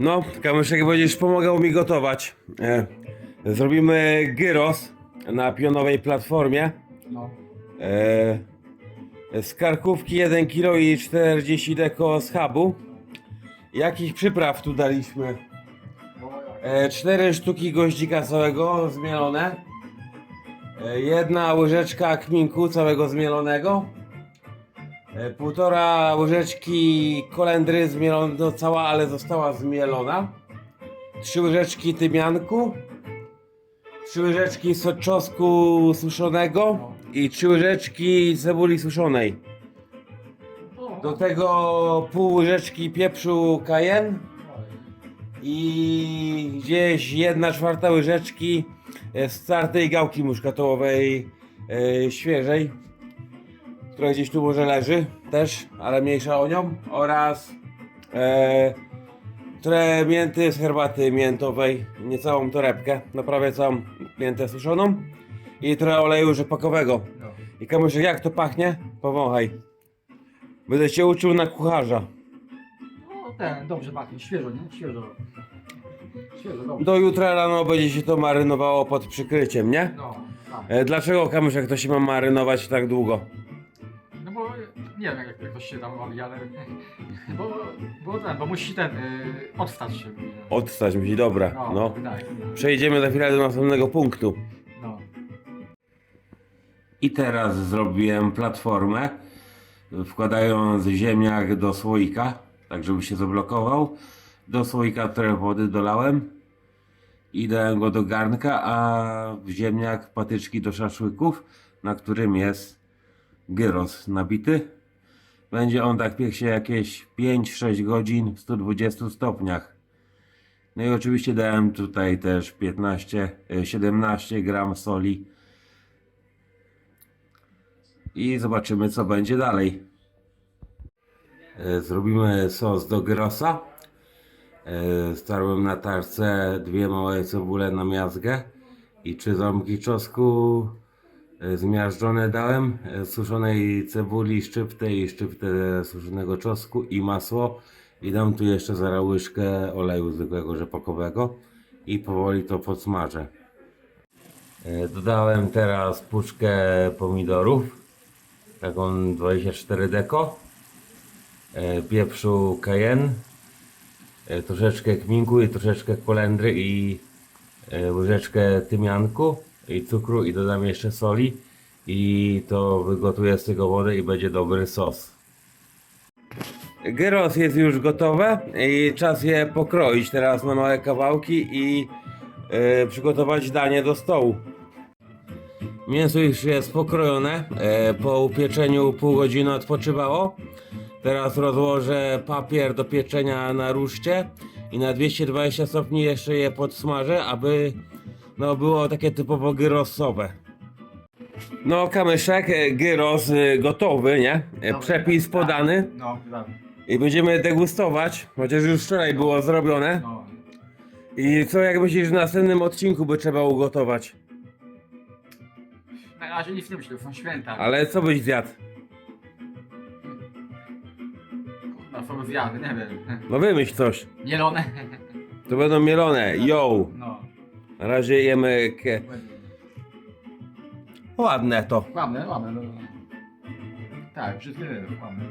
No, Kamyszek będziesz pomagał mi gotować. E, zrobimy gyros na pionowej platformie. No. E, z karkówki 1 kg i 40 deko schabu. Jakich przypraw tu daliśmy? E, 4 sztuki goździka całego zmielone. E, jedna łyżeczka kminku całego zmielonego. E, półtora łyżeczki kolendry zmielona, no cała, ale została zmielona. Trzy łyżeczki tymianku. Trzy łyżeczki soczosku suszonego i trzy łyżeczki cebuli suszonej. Do tego pół łyżeczki pieprzu cayenne i gdzieś jedna czwarta łyżeczki e, startej gałki muszkatołowej e, świeżej, która gdzieś tu może leży też, ale mniejsza o nią oraz e, trochę mięty z herbaty miętowej, niecałą torebkę, no prawie całą miętę suszoną i trochę oleju rzepakowego. I kamuszek, jak to pachnie? Powąchaj. Będę cię uczył na kucharza. no ten, dobrze pachnie, świeżo, nie? Świeżo. Świeżo, dobrze. Do jutra rano będzie się to marynowało pod przykryciem, nie? No, tak. E, Dlaczego kamuszek to się ma marynować tak długo? Nie wiem jak, jak to się tam robi, ale bo, bo ten, bo musi ten y, odstać się. Odstać mi się, dobra. no, No. wydaje mi się. Przejdziemy za chwilę do następnego punktu. No. I teraz zrobiłem platformę, wkładając ziemniak do słoika, tak żeby się zablokował. Do słoika trochę wody dolałem i dałem go do garnka, a w ziemniak patyczki do szaszłyków, na którym jest gyros nabity. Będzie on tak piekł się jakieś 5-6 godzin w 120 stopniach. No i oczywiście dałem tutaj też 15, e, 17 gram soli i zobaczymy co będzie dalej. E, Zrobimy sos do gyrosa. E, Starłem na tarce dwie małe cebule na miazgę i trzy ząbki e, zmiażdżone dałem, e, suszonej cebuli, szczyptę i szczyptę suszonego czosnku i masło i dam tu jeszcze zaraz łyżkę oleju zwykłego rzepakowego i powoli to podsmażę. E, Dodałem teraz puszkę pomidorów, taką 24 deko, e, pieprzu cayenne, e, troszeczkę kminku i troszeczkę kolendry i e, łyżeczkę tymianku i cukru i dodam jeszcze soli i to wygotuję z tego wodę i będzie dobry sos. Gyros jest już gotowe i czas je pokroić teraz na małe kawałki i e, przygotować danie do stołu. Mięso już jest pokrojone, e, po upieczeniu pół godziny odpoczywało. Teraz rozłożę papier do pieczenia na ruszcie i na 220 stopni jeszcze je podsmażę, aby no, było takie typowo gyrosowe. No kamyszek, e, gyros e, gotowy, nie? E, Dobry. Przepis podany No, tak. i będziemy degustować, chociaż już wczoraj było zrobione. No. I co jak myślisz w następnym odcinku by trzeba ugotować? Na razie nic nie myślę, są święta. Ale co byś zjadł? Na są zjady, nie wiem. No wymyśl coś. Mielone. To będą mielone. Yo! Na razie jemy ke... Ładne to. Ładne, ładne. No. Tak, brzydkie, ładne.